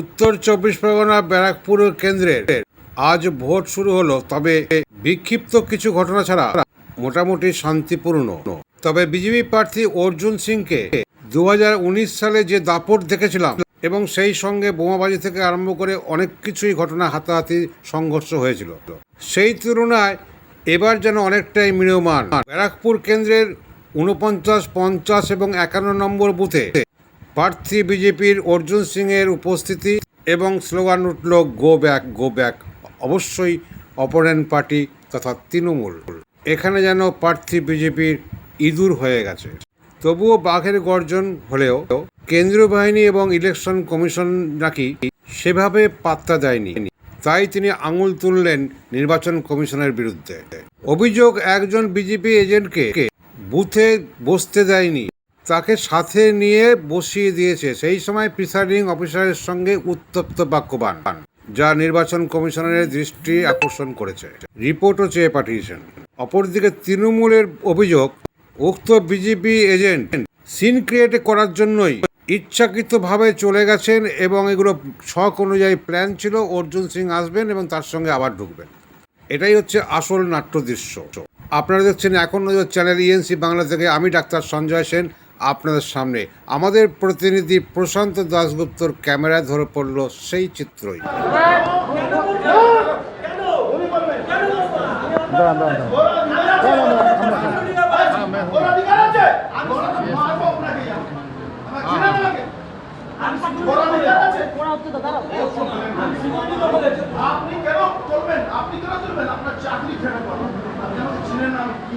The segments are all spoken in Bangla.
উত্তর চব্বিশ পরগনা ব্যারাকপুর কেন্দ্রের। আজ ভোট শুরু হলো, তবে বিক্ষিপ্ত কিছু ঘটনা ছাড়া মোটামুটি শান্তিপূর্ণ। তবে বিজেপি প্রার্থী অর্জুন সিংকে দু হাজার উনিশ সালে যে দাপট দেখেছিলাম, এবং সেই সঙ্গে বোমাবাজি থেকে আরম্ভ করে অনেক কিছুই ঘটনা হাতাহাতি সংঘর্ষ হয়েছিল। সেই তুলনায় এবার যেন অনেকটাই মিয়মান ব্যারাকপুর কেন্দ্রের উনপঞ্চাশ পঞ্চাশ এবং একান্ন নম্বর বুথে প্রার্থী বিজেপির অর্জুন সিংয়ের উপস্থিতি এবং স্লোগান উঠল গো ব্যাক গো ব্যাক অবশ্যই অপোনেন্ট পার্টি তথা তৃণমূল। এখানে যেন প্রার্থী বিজেপির ইঁদুর হয়ে গেছে। তবুও বাঘের গর্জন হলেও কেন্দ্রীয় বাহিনী এবং ইলেকশন কমিশন নাকি সেভাবে পাত্তা দেয়নি। তাই তিনি আঙুল তুললেন নির্বাচন কমিশনের বিরুদ্ধে। অভিযোগ, একজন বিজেপি এজেন্টকে বুথে বসতে দেয়নি। তাকে সাথে নিয়ে বসিয়ে দিয়েছে। সেই সময় প্রিসাইডিং অফিসারের সঙ্গে উত্তপ্ত বাক্যবান, যা নির্বাচন কমিশনের দৃষ্টি আকর্ষণ করেছে। রিপোর্টও চেয়ে পাঠিয়েছেন। অপরদিকে তৃণমূলের অভিযোগ, উক্ত বিজেপি এজেন্ট সিন ক্রিয়েট করার জন্যই ইচ্ছাকৃতভাবে চলে গেছেন এবং এগুলো শখ অনুযায়ী প্ল্যান ছিল। অর্জুন সিং আসবেন এবং তার সঙ্গে আবার ঢুকবেন। এটাই হচ্ছে আসল নাট্য দৃশ্য আপনারা দেখছেন এখন চ্যানেল ইএনসি বাংলা থেকে আমি ডাক্তার সঞ্জয় সেন। আপনাদের সামনে। আমাদের প্রতিনিধি প্রশান্ত দাশগুপ্তর ক্যামেরায় ধরে পড়ল সেই চিত্রই। আপনি কেন চলবেন আপনি কেন চলবেন আপনার চাকরি আপনি আমাকে চিনেন আমি কি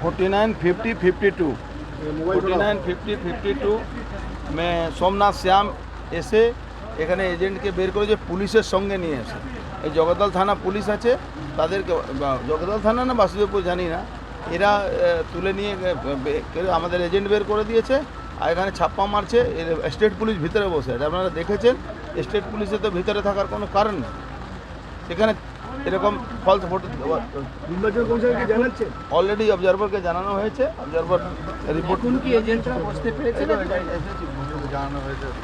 forty nine fifty fifty two forty nine fifty fifty two মে সোমনাথ শ্যাম এসে এখানে এজেন্টকে বের করে যে পুলিশের সঙ্গে নিয়ে এসে এই জগদ্দল থানা পুলিশ আছে তাদেরকে বা জগদ্দল থানা না বাসুদেবপুর জানি না এরা আহ, তুলে নিয়ে আহ, বে- করে আমাদের এজেন্ট বের করে দিয়েছে আর এখানে ছাপ্পা মারছে স্টেট পুলিশ ভিতরে বসে আছে। আপনারা দেখেছেন স্টেট পুলিশে তো ভিতরে থাকার কোনো কারণ নেই। সেখানে এরকম ফলস ফটো অলরেডি অবজারভারকে জানানো হয়েছে অবজারভার রিপোর্ট কি বুঝতে পেরেছে? জানানো হয়েছে তো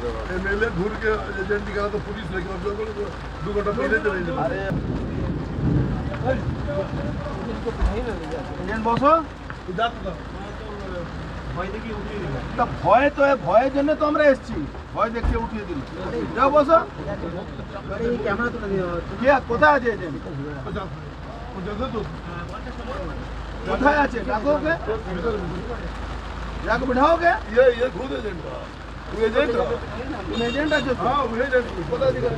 বসো। তা ভয় তো এ ভয়ের জন্য তো আমরা এসেছি ভয় দেখতে উঠিয়ে দিল যাও বসো কে কোথায় আছে এজেন্ট কোথায় আছে ডাকো ওকে যাকে বিঠাওকে ये ये खुद एजेंट था वो एजेंट था তুমি এজেন্ট আছো তো? हाँ वो एजेंट কোথায় দিকে